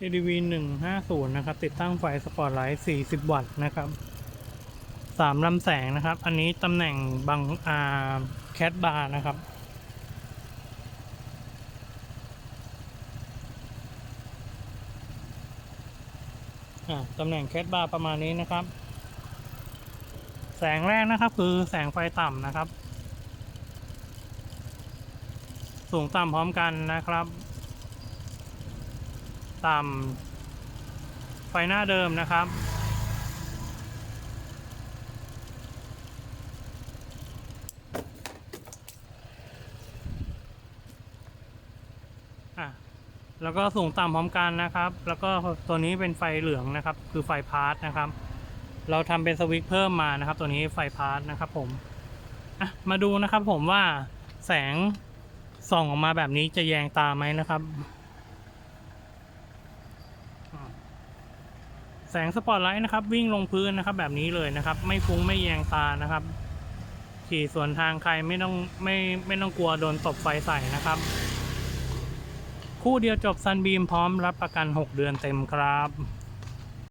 ADV 150 นะครับ ติดตั้งไฟสปอร์ตไลท์ 40 วัตต์นะครับสามลำแสงนะครับ อันนี้ตำแหน่งบังอาแคทบาร์นะครับ ตำแหน่งแคทบาร์ประมาณนี้นะครับ แสงแรกนะครับคือแสงไฟต่ำนะครับ สูงต่ำพร้อมกันนะครับ ต่ำไฟหน้าเดิมนะครับอะแล้วก็สูงต่ำพร้อมกันนะครับ แล้วก็ตัวนี้เป็นไฟเหลืองนะครับ คือไฟพาร์ทนะครับ เราทำเป็นสวิตช์เพิ่มมานะครับ ตัวนี้ไฟพาร์ทนะครับ ผมอะมาดูนะครับผมว่าแสงส่องออกมาแบบนี้จะแยงตาไหมนะครับ แสงสปอตไลท์นะครับ วิ่งลงพื้นนะครับ แบบนี้เลยนะครับ ไม่ฟุ้งไม่แยงตานะครับ ขี่สวนทางใครไม่ต้องไม่ไม่ต้องกลัวโดนตบไฟใส่นะครับ คู่เดียวจบซันบีมพร้อมรับประกัน 6 เดือนเต็มครับ